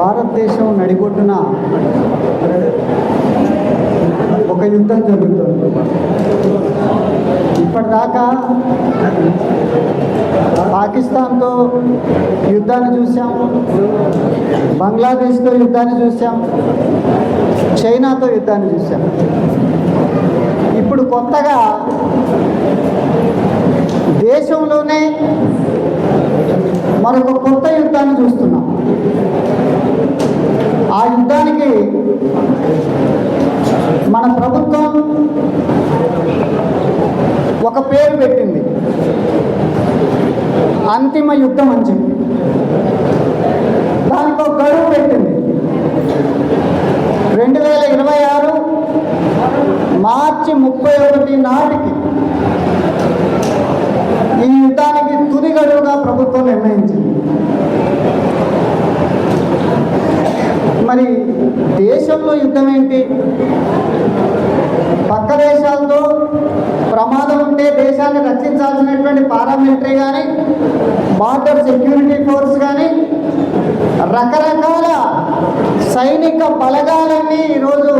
భారతదేశం నడిగొడ్డున ఒక యుద్ధం జరుగుతుంది. ఇప్పటిదాకా పాకిస్తాన్తో యుద్ధాన్ని చూసాం బంగ్లాదేశ్తో యుద్ధాన్ని చూసాం చైనాతో యుద్ధాన్ని చూసాం. ఇప్పుడు కొత్తగా దేశంలోనే మరొక కొత్త యుద్ధాన్ని చూస్తున్నాం. ఆ యుద్ధానికి మన ప్రభుత్వం ఒక పేరు పెట్టింది. అంతిమ యుద్ధం అని చెప్పి. దానికి ఒక గడువు పెట్టింది. రెండు వేల ఇరవై ఆరు మార్చి ముప్పై ఒకటి నాటికి ఈ యుద్ధానికి తుది గడువుగా ప్రభుత్వం నిర్ణయించింది. మరి దేశంలో యుద్ధం ఏంటి పక్క దేశాలతో ప్రమాదం ఉంటే దేశాన్ని రక్షించాల్సినటువంటి పారామిలిటరీ కానీ బార్డర్ సెక్యూరిటీ ఫోర్స్ కానీ రకరకాల సైనిక బలగాలన్నీ ఈరోజు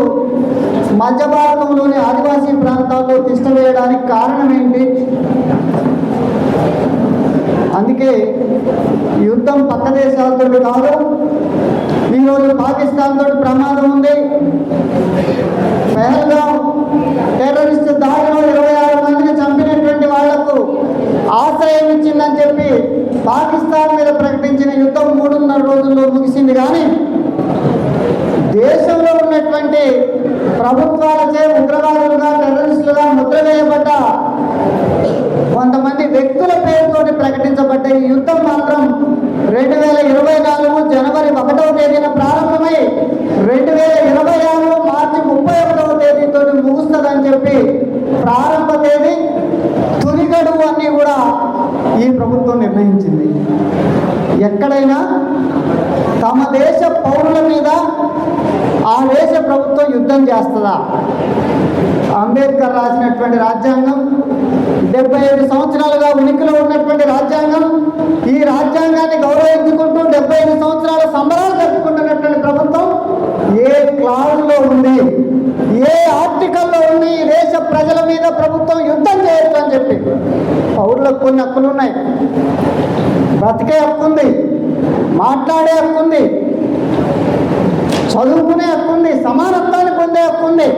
మధ్య భారతంలోని ఆదివాసీ ప్రాంతాల్లో తిష్టవేయడానికి కారణం ఏంటి అందుకే యుద్ధం పక్క దేశాలతో కాదు ఈరోజు పాకిస్తాన్ తోటి ప్రమాదం ఉంది పెహల్గాం టెర్రరిస్ట్ దాడిలో ఇరవై ఆరు మందిని చంపినటువంటి వాళ్ళకు ఆశ్రయం ఇచ్చిందని చెప్పి పాకిస్తాన్ మీద ప్రకటించిన యుద్ధం మూడున్నర రోజుల్లో ముగిసింది కానీ దేశంలో ఉన్నటువంటి ప్రభుత్వాలచే ఉగ్రవాదులుగా టెర్రరిస్టులుగా ముద్ర వేయబడ్డ కొంతమంది వ్యక్తుల పేరుతోటి ప్రకటించబడ్డ ఈ యుద్ధం మాత్రం రెండు వేల ఇరవై నాలుగు జనవరి ఒకటవ తేదీన ప్రారంభమై రెండు వేల ఇరవై ఆరు మార్చి ముప్పై ఒకటవ తేదీతో ముగుస్తుందని చెప్పి ప్రారంభ తేదీ తుది గడువు కూడా ఈ ప్రభుత్వం నిర్ణయించింది. ఎక్కడైనా తమ దేశ పౌరుల మీద ఆ దేశ ప్రభుత్వం యుద్ధం చేస్తుందా? అంబేద్కర్ రాసినటువంటి రాజ్యాంగం డెబ్బై ఐదు సంవత్సరాలుగా ఉనికిలో ఉన్నటువంటి రాజ్యాంగం ఈ రాజ్యాంగాన్ని గౌరవించుకుంటూ డెబ్బై ఐదు సంవత్సరాల సంబరాలు జరుపుకుంటున్నటువంటి ప్రభుత్వం ఏ క్లాజ్లో ఉంది? ఏ ఆర్టికల్లో ఉంది? ఈ దేశ ప్రజల మీద ప్రభుత్వం యుద్ధం చేయొచ్చు అని చెప్పి. పౌరులకు కొన్ని హక్కులు ఉన్నాయి బ్రతికే హక్కు ఉంది మాట్లాడే హక్కు ఉంది చదువుకునే హక్కు ఉంది సమానత్వాన్ని పొందే హక్కు ఉంది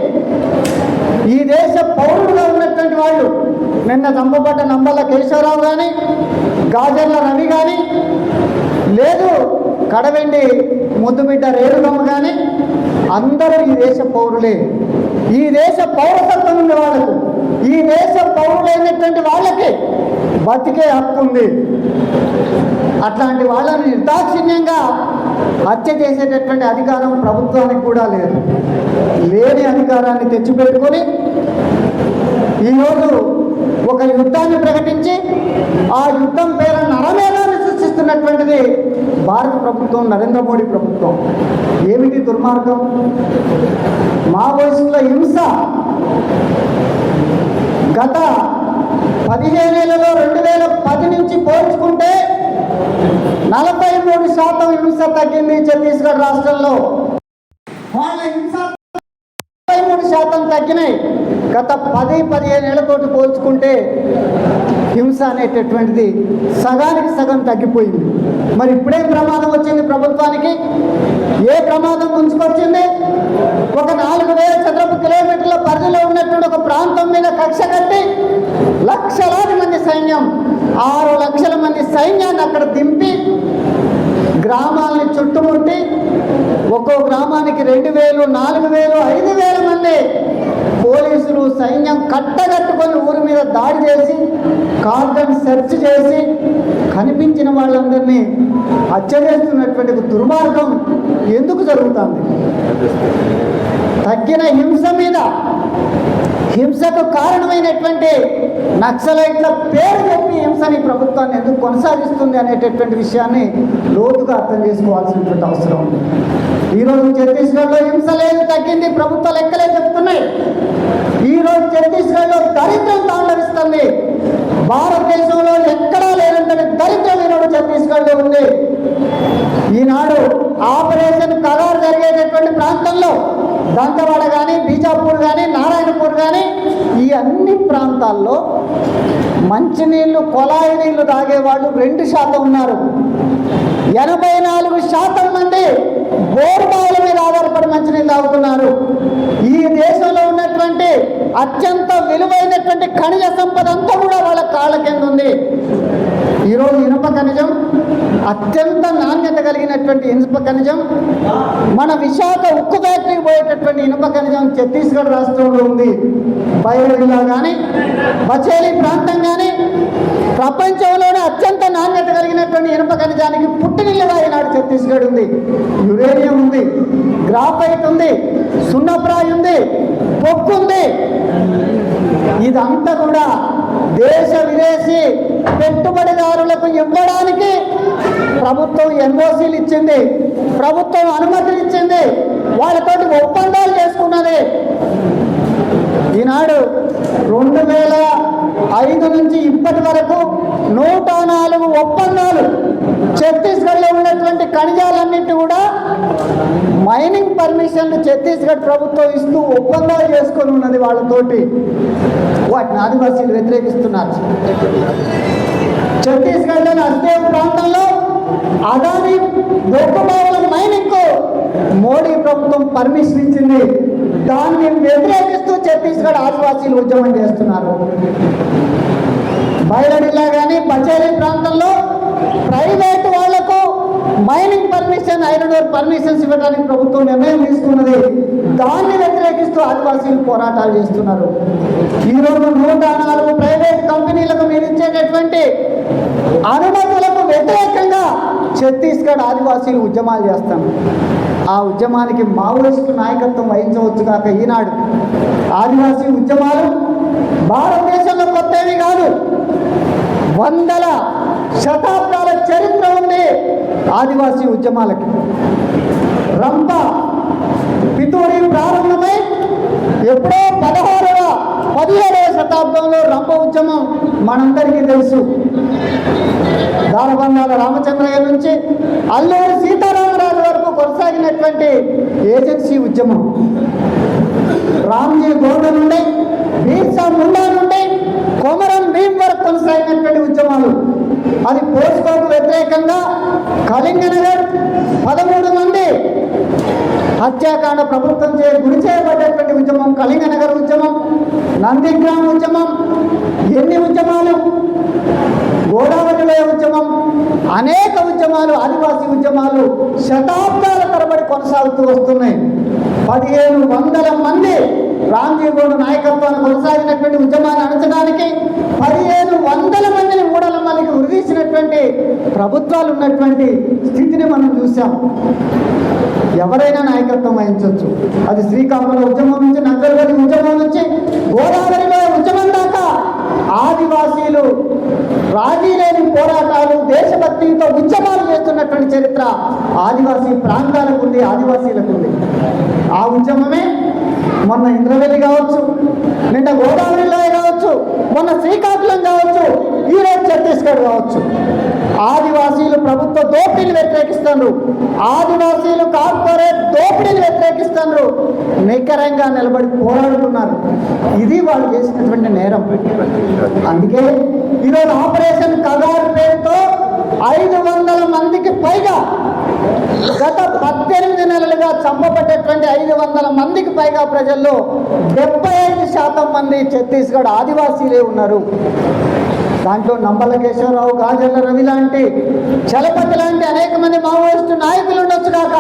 ఈ దేశ పౌరులుగా ఉన్నటువంటి వాళ్ళు నిన్న చంపబడ్డ నంబల కేశవరావు కానీ గాజర్ల రవి కానీ లేదు కడవెండి ముద్దుబిడ్డ రేణుగమ్మ కానీ అందరూ ఈ దేశ పౌరులే. ఈ దేశ పౌరసత్వం ఉన్న వాళ్ళకు. ఈ దేశ పౌరులైనటువంటి వాళ్ళకి బతికే హక్కు ఉంది అట్లాంటి వాళ్ళని నిర్దాక్షిణ్యంగా హత్య చేసేటటువంటి అధికారం ప్రభుత్వానికి కూడా లేదు. లేని అధికారాన్ని తెచ్చిపెట్టుకొని ఈరోజు ఒక యుద్ధాన్ని ప్రకటించి ఆ యుద్ధం పేర నరమేధాన్ని సృష్టిస్తున్నటువంటిది భారత ప్రభుత్వం నరేంద్ర మోడీ ప్రభుత్వం. ఏమిటి దుర్మార్గం? మావోయిస్టుల హింస. గత పదిహేనేళ్ళలో రెండు వేల పది నుంచి పోల్చుకుంటే నలభై మూడు శాతం హింస తగ్గింది ఛత్తీస్గఢ్ రాష్ట్రంలో. వాళ్ళ హింస నలభై మూడు శాతం తగ్గినాయి. గత పది పదిహేను ఏళ్ళతోటి పోల్చుకుంటే హింస అనేటటువంటిది సగానికి సగం తగ్గిపోయింది. మరి ఇప్పుడే ప్రమాదం వచ్చింది ప్రభుత్వానికి. ఏ ప్రమాదం ముంచుకొచ్చింది? ఒక నాలుగు వేల చదరపు కిలోమీటర్ల పరిధిలో ఉన్నటువంటి ఒక ప్రాంతం మీద కక్ష కట్టి లక్షలాది మంది సైన్యం ఆరు లక్షల మంది సైన్యాన్ని అక్కడ దింపి గ్రామాలని ఒక్కో గ్రామానికి రెండు వేలు నాలుగు వేలు ఐదు వేల మంది పోలీసులు సైన్యం కట్టగట్టుకొని ఊరి మీద దాడి చేసి కార్డన్ సెర్చ్ చేసి కనిపించిన వాళ్ళందరినీ హత్య చేస్తున్నటువంటి దుర్మార్గం ఎందుకు జరుగుతుంది? తగ్గిన హింస మీద హింసకు కారణమైనటువంటి నక్సలైట్ల పేరు చెప్పి హింసని ప్రభుత్వాన్ని ఎందుకు కొనసాగిస్తుంది అనేటటువంటి విషయాన్ని లోతుగా అర్థం చేసుకోవాల్సినటువంటి అవసరం ఉంది. ఈరోజు ఛత్తీస్గఢ్లో హింస లేదు తగ్గింది ప్రభుత్వ లెక్కలే చెప్తున్నాయి. ఈరోజు ఛత్తీస్గఢ్లో దరిద్రం తాండవిస్తుంది. భారతదేశంలో ఎక్కడా లేనంతటి దరిద్రమైన ఛత్తీస్గఢ్లో ఉంది. ఈనాడు ఆపరేషన్ కగారు జరిగేటటువంటి ప్రాంతంలో దంతవాడ కానీ బీజాపూర్ కానీ నారాయణపూర్ కానీ ఈ అన్ని ప్రాంతాల్లో మంచినీళ్ళు కొలాయి నీళ్ళు తాగేవాళ్ళు రెండు శాతం ఉన్నారు. ఎనభై నాలుగు శాతం మంది బోర్బావుల మీద ఆధారపడి మంచినీళ్ళు తాగుతున్నారు. ఈ దేశంలో ఉన్నటువంటి అత్యంత విలువైనటువంటి ఖనిజ సంపద అంతా కూడా వాళ్ళ కాళ్ళ కింద ఉంది. ఈరోజు ఇనుప ఖనిజం అత్యంత నాణ్యత కలిగినటువంటి ఇనుప ఖనిజం మన విశాఖ ఉక్కు ఫ్యాక్టరీ పోయేటటువంటి ఇనుప ఖనిజం ఛత్తీస్గఢ్ రాష్ట్రంలో ఉంది. బయోడిలో కానీ బచేలి ప్రాంతం కానీ ప్రపంచంలోనే అత్యంత నాణ్యత కలిగినటువంటి ఇనుప ఖనిజానికి పుట్టినిల్లుగా ఈనాడు ఛత్తీస్గఢ్ ఉంది. యురేనియం ఉంది గ్రాఫైట్ ఉంది సున్నప్రాయ్ ఉంది పొక్కు ఉంది. ఇదంతా కూడా దేశ విదేశీ పెట్టుబడిదారులకు ఇవ్వడానికి ప్రభుత్వం ఎన్ఓసీలు ఇచ్చింది ప్రభుత్వం అనుమతులు ఇచ్చింది వాళ్ళతోటి ఒప్పందాలు చేసుకున్నది. ఈనాడు రెండు వేల ఐదు నుంచి ఇప్పటి వరకు నూట నాలుగు ఒప్పందాలు ఛత్తీస్గఢ్లో ఉన్నటువంటి ఖనిజాలన్నింటి కూడా మైనింగ్ పర్మిషన్లు ఛత్తీస్గఢ్ ప్రభుత్వం ఇస్తూ ఒప్పందాలు చేసుకొని ఉన్నది వాళ్ళతోటి. వాటిని ఆదివాసీలు వ్యతిరేకిస్తున్నారు. ఛత్తీస్గఢ్లోని అస్దేవ్ ప్రాంతంలో అదాని బొగ్గుబావుల మైనింగ్ మోడీ ప్రభుత్వం పర్మిషన్ ఇచ్చింది. దాన్ని వ్యతిరేకిస్తూ ఛత్తీస్గఢ్ ఆదివాసీలు ఉద్యమం చేస్తున్నారు. బయలడిలా కానీ పచేరి ప్రాంతంలో ప్రైవేట్ వాళ్ళకు mining permission iron ore permissions ఇవ్వడానికి ప్రభుత్వం నిర్ణయం తీసుకున్నది. దాన్ని వ్యతిరేకిస్తూ ఆదివాసీలు పోరాటాలు చేస్తున్నారు. ఈరోజు నూట నాలుగు ప్రైవేట్ కంపెనీలకు మీరు ఇచ్చేటటువంటి అనుమతులకు వ్యతిరేకంగా ఛత్తీస్గఢ్ ఆదివాసీలు ఉద్యమాలు చేస్తాం ఆ ఉద్యమానికి మావోయిస్టు నాయకత్వం వహించవచ్చు కాక ఈనాడు. ఆదివాసీ ఉద్యమాలు భారతదేశంలో కొత్తవి కాదు. వందల శతాబ్దాల చరిత్ర ఉంది ఆదివాసీ ఉద్యమాలకి. రంప పితూరి ప్రారంభమై ఎప్పుడో పదహారవ పదిహేడవ శతాబ్దంలో రంప ఉద్యమం మనందరికీ తెలుసు. దానబంధాల రామచంద్రయ్య నుంచి అల్లూరి సీతారామరాజు వరకు కొనసాగినటువంటి ఏజెన్సీ ఉద్యమం. రామ్జీ గోడ నుండి బీర్సా ముండా నుండి కొమరం భీం వరకు కొనసాగినటువంటి ఉద్యమాలు. అది పోస్కోకు వ్యతిరేకంగా కళింగనగర్ పదమూడు మంది హత్యాకాండ ప్రభుత్వం చే గురి చేయబడ్డటువంటి ఉద్యమం కళింగనగర్ ఉద్యమం నందిగ్రామ్ ఉద్యమం ఎన్ని ఉద్యమాలు? గోదావరిలో ఉద్యమం అనేక ఉద్యమాలు ఆదివాసీ ఉద్యమాలు శతాబ్దాల తరబడి కొనసాగుతూ వస్తున్నాయి. పదిహేను వందల మంది రామ్జీ గౌడ్ నాయకత్వాన్ని కొనసాగినటువంటి ఉద్యమాన్ని అణచడానికి పదిహేను వందల మందిని మూడల మందికి ఉరిదీసినటువంటి ప్రభుత్వాలు ఉన్నటువంటి స్థితిని మనం చూసాం ఎవరైనా నాయకత్వం వహించవచ్చు. అది శ్రీకాకుళం ఉద్యమం నుంచి నగరగది ఉద్యమం నుంచి గోదావరిలో ఉద్యమం దాకా ఆదివాసీలు రాజీ లేని పోరాటాలు దేశభక్తితో ఉద్యమాలు చేస్తున్నటువంటి చరిత్ర ఆదివాసీ ప్రాంతాలకు ఉంది ఆదివాసీలకు ఉంది. ఆ ఉద్యమమే మొన్న ఇంద్రవెల్లి కావచ్చు నిన్న గోదావరిలో కావచ్చు మొన్న శ్రీకాకుళం కావచ్చు ఈరోజు ఛత్తీస్గఢ్ కావచ్చు. ఆదివాసీలు ప్రభుత్వ దోపిడీని వ్యతిరేకిస్తున్నారు. ఆదివాసీలు కార్పొరేట్ దోపిడీని వ్యతిరేకిస్తున్నారు. నికరంగా నిలబడి పోరాడుతున్నారు. ఇది వాళ్ళు చేసినటువంటి నేరం. అందుకే ఈరోజు ఆపరేషన్ కగారు పేరుతో ఐదు వందల మందికి పైగా గత పద్దెనిమిది నెలలుగా చంపబడ్డటువంటి ఐదు వందల మందికి పైగా ప్రజల్లో డెబ్బై ఐదు శాతం మంది ఛత్తీస్గఢ్ ఆదివాసీలే ఉన్నారు. దాంట్లో నంబల కేశవరావు గాజర్ల రవి లాంటి చలపతి లాంటి అనేక మంది మావోయిస్టు నాయకులు ఉండొచ్చు కాక.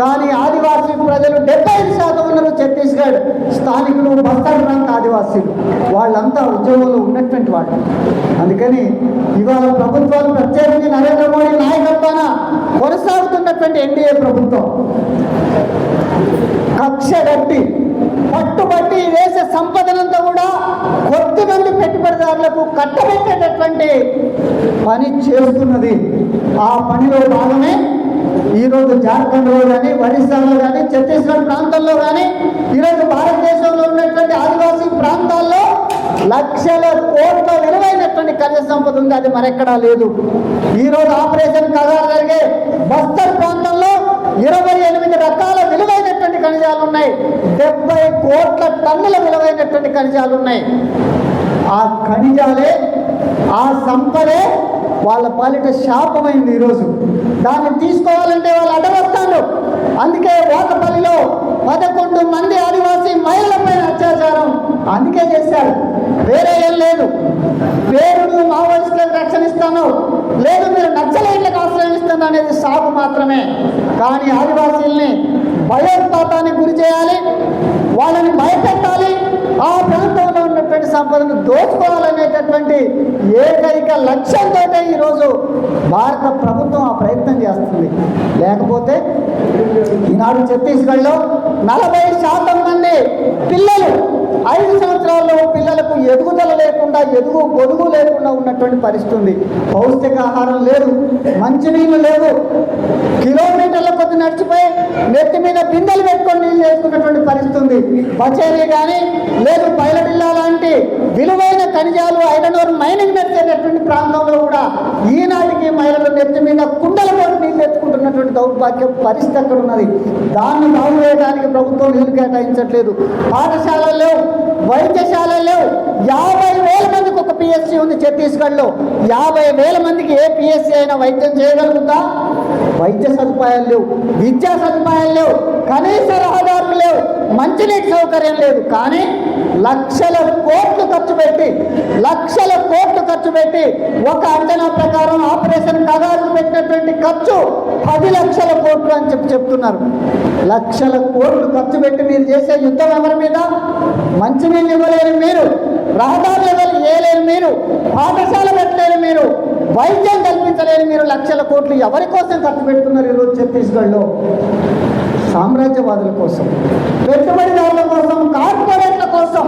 కానీ ఆదివాసీ ప్రజలు డెబ్బై ఐదు శాతం ఉన్నారు ఛత్తీస్గఢ్. స్థానికులు బస్తర్ ప్రాంత ఆదివాసీలు. వాళ్ళంతా ఉద్యోగంలో ఉన్నటువంటి వాళ్ళు. అందుకని ఇవాళ ప్రభుత్వాలు ప్రత్యేకించి నరేంద్ర మోడీ నాయకత్వాన కొనసాగుతున్నటువంటి ఎన్డీఏ ప్రభుత్వం. కక్ష గట్టి పట్టుబట్టి దేశ సంపదనంతా కూడా కొద్ది మంది పెట్టుబడిదారులకు కట్టబెట్టేటటువంటి పని చేస్తున్నది. ఆ పనిలో భాగమే ఈరోజు జార్ఖండ్లో కానీ ఒడిశాలో కానీ ఛత్తీస్గఢ్ ప్రాంతంలో కానీ ఈరోజు భారతదేశంలో ఉన్నటువంటి ఆదివాసీ ప్రాంతాల్లో లక్షల కోట్ల విలువైనటువంటి ఖనిజ సంపద ఉంది. అది మరెక్కడా లేదు. ఈరోజు ఆపరేషన్ కగారు జరిగే బస్తర్ ప్రాంతంలో ఇరవై ఎనిమిది రకాల విలువైనటువంటి ఖనిజాలు ఉన్నాయి. డెబ్బై కోట్ల టన్నుల విలువైనటువంటి ఖనిజాలు ఉన్నాయి. ఆ ఖనిజాలే ఆ సంపదే వాళ్ళ పాలిట శాపమైంది ఈరోజు. దాన్ని తీసుకోవాలంటే వాళ్ళు అడ్డవస్తాను అందుకే ఓతపల్లిలో పదకొండు మంది ఆదివాసీ మహిళలపై అత్యాచారం. అందుకే చేశారు. వేరే ఏం లేదు. పేరును మావోయిస్టులకు రక్షణ ఇస్తాను లేదు మీరు నక్సలైట్లకు ఆశ్రయిస్తాను అనేది సాగు మాత్రమే. కానీ ఆదివాసీల్ని భయోత్పాతానికి గురి చేయాలి. వాళ్ళని భయపెట్టాలి. ఆ ప్రాంతం ఉన్నటువంటి సంపదను దోచుకోవాలనేటటువంటి ఏకైక లక్ష్యంతో ఈరోజు భారత ప్రభుత్వం ఆ ప్రయత్నం చేస్తుంది. లేకపోతే ఈనాడు ఛత్తీస్గఢ్లో నలభై శాతం మంది పిల్లలు ఐదు సంవత్సరాల్లో పిల్లలకు ఎదుగుదల లేకుండా ఎదుగు గొడుగు లేకుండా ఉన్నటువంటి పరిస్థితి ఉంది. పౌష్టికాహారం లేదు మంచినీళ్ళు లేదు కిలోమీటర్ల కొద్ది నడిచిపోయి నెత్తి మీద బిందెలు పెట్టుకొని నీళ్ళు చేసుకున్నటువంటి పరిస్థితి ఉంది కానీ లేదు పైలబిల్లా లాంటి విలువైన ఖనిజాలు ఐరనోర్ మైనింగ్ నడిచేటటువంటి ప్రాంతంలో కూడా ఈనాటికి మహిళలు నెత్తి మీద కుండల పోటీ నీళ్ళు తెచ్చుకుంటున్నటువంటి దౌర్భాగ్య పరిస్థితి అక్కడ ఉన్నది. దాన్ని బాగు చేయడానికి ప్రభుత్వం నిధులు కేటాయించట్లేదు. పాఠశాలలు లేవు వైద్యశాలలు లేవు. యాభై వేల పిఎస్సి ఉంది ఛత్తీస్గఢ్లో. యాభై వేల మందికి ఏ పిఎస్సి అయినా వైద్యం చేయగలుగుతా? వైద్య సదుపాయాలు లేవు. విద్యా సదుపాయాలు లేవు. కనీస రహదారులు లేవు. మంచినీటి సౌకర్యం లేదు. కానీ లక్షల కోట్లు ఖర్చు పెట్టి లక్షల కోట్లు ఖర్చు పెట్టి ఒక అంచనా ప్రకారం ఆపరేషన్ కగారు పెట్టినటువంటి ఖర్చు పది లక్షల కోట్లు అని చెప్పి చెప్తున్నారు. లక్షల కోట్లు ఖర్చు పెట్టి మీరు చేసే యుద్ధం ఎవరి మీద? మంచినీళ్ళు ఇవ్వలేరు మీరు. రహదారుల వల్ల వేయలేరు మీరు పాఠశాల పెట్టలేరు మీరు వైద్యం కల్పించలేరు మీరు లక్షల కోట్లు ఎవరి కోసం ఖర్చు పెడుతున్నారు ఈరోజు ఛత్తీస్గఢ్లో? సామ్రాజ్యవాదుల కోసం పెట్టుబడిదారుల కోసం కార్పొరేట్ల కోసం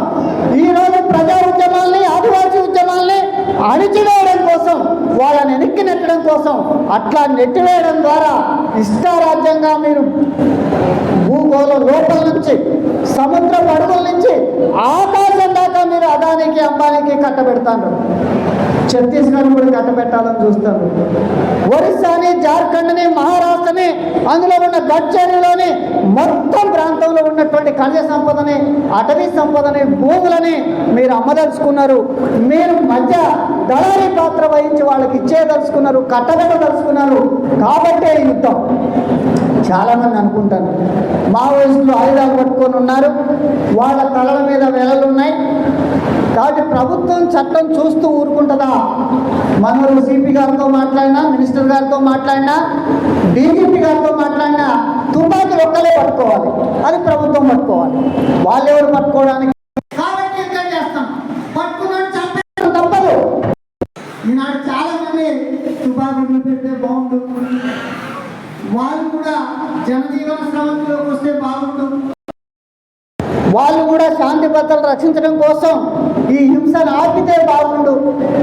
ఈరోజు ప్రజా ఉద్యమాల్ని ఆదివాసీ ఉద్యమాల్ని అణిచివేయడం కోసం వాళ్ళని వెనక్కి నెట్టడం కోసం అట్లా నెట్టివేయడం ద్వారా ఇష్టారాజ్యంగా మీరు భూగోళం లోపల నుంచి సముద్ర అడుగుల నుంచి ఆ అదానికి కట్టబెడతాను. ఛత్తీస్గఢ్ కూడా కట్టబెట్టాలని చూస్తారు ఒరిస్సాని జార్ఖండ్ని మహారాష్ట్రని అందులో ఉన్న గడ్చరిలోని మొత్తం ప్రాంతంలో ఉన్నటువంటి ఖనిజ సంపదని అటవీ సంపదని భూములని మీరు అమ్మదలుచుకున్నారు. మీరు మధ్య దళారీ పాత్ర వహించి వాళ్ళకి ఇచ్చేదలుచుకున్నారు కట్టబెట్టదలుచుకున్నారు. కాబట్టే యుద్ధం. చాలా మంది అనుకుంటారు మావోయిస్టులు ఆయుధాలు పట్టుకొని ఉన్నారు వాళ్ళ తలల మీద వెలలు ఉన్నాయి కాబట్టి ప్రభుత్వం చట్టం చూస్తూ ఊరుకుంటుందా? మనోళ్ళు సిపి గారితో మాట్లాడినా మినిస్టర్ గారితో మాట్లాడినా డీజీపీ గారితో మాట్లాడినా తుపాకీ ఒక్కలే పట్టుకోవాలి. అది ప్రభుత్వం పట్టుకోవాలి. వాళ్ళు ఎవరు పట్టుకోవడానికి? కాబట్టి చేస్తాం. పట్టుకున్నాడు చంపేయడం తప్పదు. ఈనాడు చాలా మంది తుపాకులు పెడితే బాగుండు. వాళ్ళు కూడా జనజీవన స్రవంతిలోకి వస్తే బాగుండు. వాళ్ళు కూడా శాంతి భద్రతలు రక్షించడం కోసం ఈ హింసను ఆపితే బాగుండు.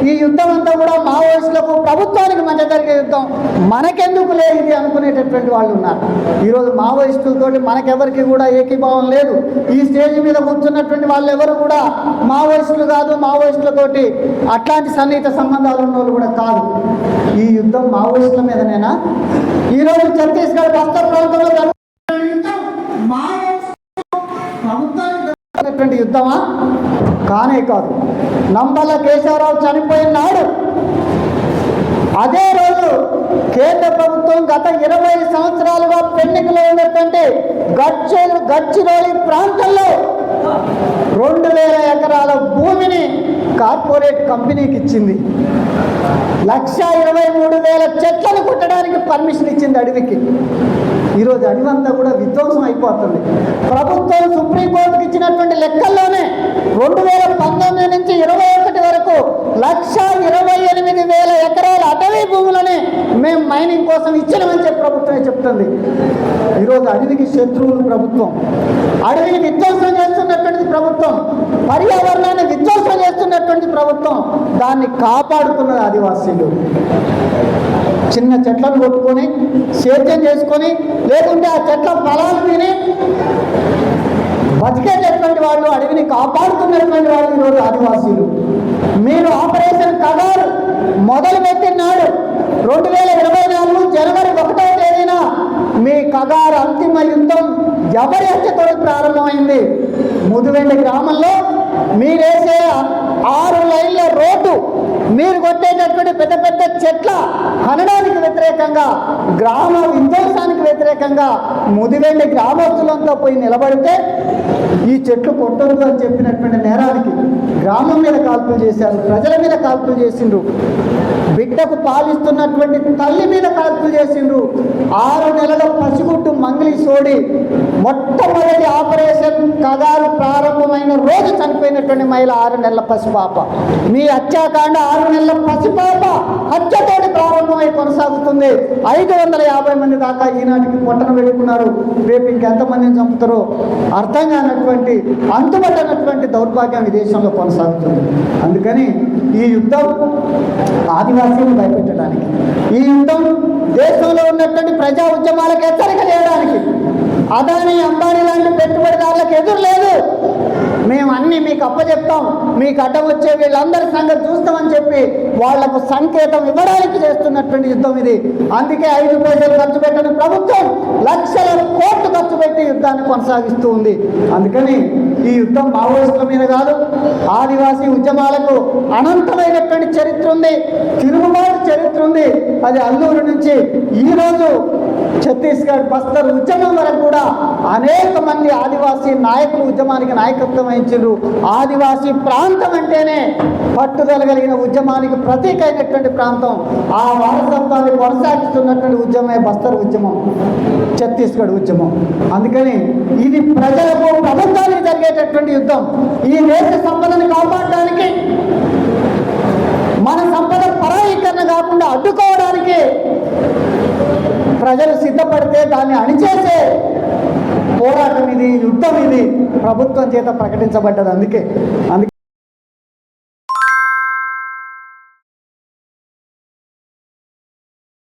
ఈ యుద్ధం అంతా కూడా మావోయిస్టులకు ప్రభుత్వానికి మధ్య జరిగే యుద్ధం. మనకెందుకు లేదు అనుకునేటటువంటి వాళ్ళు ఉన్నారు. ఈరోజు మావోయిస్టులతోటి మనకెవరికి కూడా ఏకీభావం లేదు. ఈ స్టేజ్ మీద కూర్చున్నటువంటి వాళ్ళు ఎవరు కూడా మావోయిస్టులు కాదు మావోయిస్టులతోటి అట్లాంటి సన్నిహిత సంబంధాలు ఉన్న వాళ్ళు కూడా కాదు. ఈ యుద్ధం మావోయిస్టుల మీదనేనా? ఈరోజు ఛత్తీస్గఢ్ బస్తర్ ప్రాంతంలో అనేటువంటి యుద్ధమా? కానే కాదు. నంబల కేశవరావు చనిపోయిన నాడు అదే రోజు కేంద్ర ప్రభుత్వం గత ఇరవై సంవత్సరాలుగా పెన్నికలో ఉన్నటువంటి గడ్చి గడ్చిరోలి ప్రాంతంలో రెండు వేల ఎకరాల భూమిని కార్పొరేట్ కంపెనీకి ఇచ్చింది. లక్ష ఇరవై మూడు వేల చెట్లను కుట్టడానికి పర్మిషన్ ఇచ్చింది అడవికి. ఈరోజు అడివంతా కూడా విధ్వంసం అయిపోతుంది. ప్రభుత్వం సుప్రీంకోర్టుకి ఇచ్చినటువంటి లెక్కల్లోనే రెండు వేల పంతొమ్మిది నుంచి ఇరవై ఒకటి వరకు లక్ష ఇరవై ఎనిమిది వేల ఎకరాల అటవీ భూములని మేము మైనింగ్ కోసం ఇచ్చినామని చెప్పి ప్రభుత్వమే చెప్తుంది. ఈరోజు అడవికి శత్రువులు ప్రభుత్వం. అడవిని విధ్వంసం చేస్తున్నటువంటిది ప్రభుత్వం. పర్యావరణాన్ని విధ్వంసం చేస్తున్నటువంటి ప్రభుత్వం. దాన్ని కాపాడుతున్నది ఆదివాసీలు. చిన్న చెట్లను కొట్టుకొని సేద్యం చేసుకొని లేకుంటే ఆ చెట్ల ఫలాలు తిని బతికేటటువంటి వాళ్ళు అడవిని కాపాడుతున్నటువంటి వాళ్ళు ఈరోజు ఆదివాసీలు. మీరు ఆపరేషన్ కగారు మొదలు పెట్టినాడు రెండు వేల ఇరవై నాలుగు జనవరి ఒకటో తేదీన మీ కగారు అంతిమ యుద్ధం ఎవరి హత్యతో ప్రారంభమైంది? ముదువెండి గ్రామంలో మీరేసే ఆరు లైన్ల రోడ్డు మీరు కొట్టేటటువంటి పెద్ద పెద్ద చెట్ల హనడానికి వ్యతిరేకంగా గ్రామ విధ్వంసానికి వ్యతిరేకంగా ముదివెండి గ్రామస్తులంతా పోయి నిలబడితే ఈ చెట్లు కొట్టొద్దు అని చెప్పినటువంటి నేరానికి గ్రామం మీద కాల్పులు చేశారు ప్రజల మీద కాల్పులు చేసిండ్రు. బిడ్డకు పాలిస్తున్నటువంటి తల్లి మీద కాల్పులు చేసిండ్రు. ఆరు నెలల పసిగుట్టు మంగిలి సోడి మొట్టమొదటి ఆపరేషన్ కగారు ప్రారంభమైన రోజు చనిపోయినటువంటి మహిళ ఆరు నెలల పసిపాప. మీ హత్యాకాండ ఆరు నెలల పసిపాప హత్యతోటి ప్రారంభమై కొనసాగుతుంది. ఐదు వందల యాభై మంది దాకా ఈనాటికి పొట్టన పెట్టుకున్నారు. రేపు ఇంకెంతమందిని చంపుతారో అర్థం కానటువంటి అంతుపట్టనటువంటి దౌర్భాగ్యం ఈ దేశంలో కొనసాగుతుంది. అందుకని ఈ యుద్ధం ఆదివాసీని భయపెట్టడానికి ఈ యుద్ధం దేశంలో ఉన్నటువంటి ప్రజా ఉద్యమాలకు హెచ్చరిక చేయడానికి అదాని అంబానీ లాంటి పెట్టుబడిదారులకు ఎదురు లేదు. మేము అన్ని మీకు అప్పచెప్తాం మీకు అడ్డం వచ్చే వీళ్ళందరి సంగతి చూస్తామని చెప్పి వాళ్ళకు సంకేతం ఇవ్వడానికి చేస్తున్నటువంటి యుద్ధం ఇది. అందుకే ఐదు పైసలు ఖర్చు పెట్టని ప్రభుత్వం లక్షల కోట్లు ఖర్చు పెట్టి యుద్ధాన్ని కొనసాగిస్తూ ఉంది. అందుకని ఈ యుద్ధం మావోయిస్టుల మీద కాదు ఆదివాసీ ఉద్యమాలకు అనంతమైనటువంటి చరిత్ర ఉంది. తిరుగుబాటు చరిత్ర ఉంది. అది అల్లూరు నుంచి ఈరోజు ఛత్తీస్గఢ్ బస్తర్ ఉద్యమం వరకు కూడా అనేక మంది ఆదివాసీ నాయకులు ఉద్యమానికి నాయకత్వం వహించారు ఆదివాసీ ప్రాంతం అంటేనే పట్టుదల కలిగిన ఉద్యమానికి ప్రతీక అయినటువంటి ప్రాంతం. ఆ వారసత్వాన్ని కొనసాగిస్తున్నటువంటి ఉద్యమమే బస్తర్ ఉద్యమం ఛత్తీస్గఢ్ ఉద్యమం. అందుకని ఇది ప్రజలకు ప్రభుత్వానికి జరిగేటటువంటి యుద్ధం. ఈ దేశ సంపదను కాపాడడానికి మన సంపద పరాయీకరణ కాకుండా అడ్డుకోవడానికి ప్రజలు సిద్ధపడితే దాన్ని అణిచేసే పోరాటం ఇది యుద్ధం ఇది ప్రభుత్వం చేత ప్రకటించబడ్డది. అందుకే అందుకే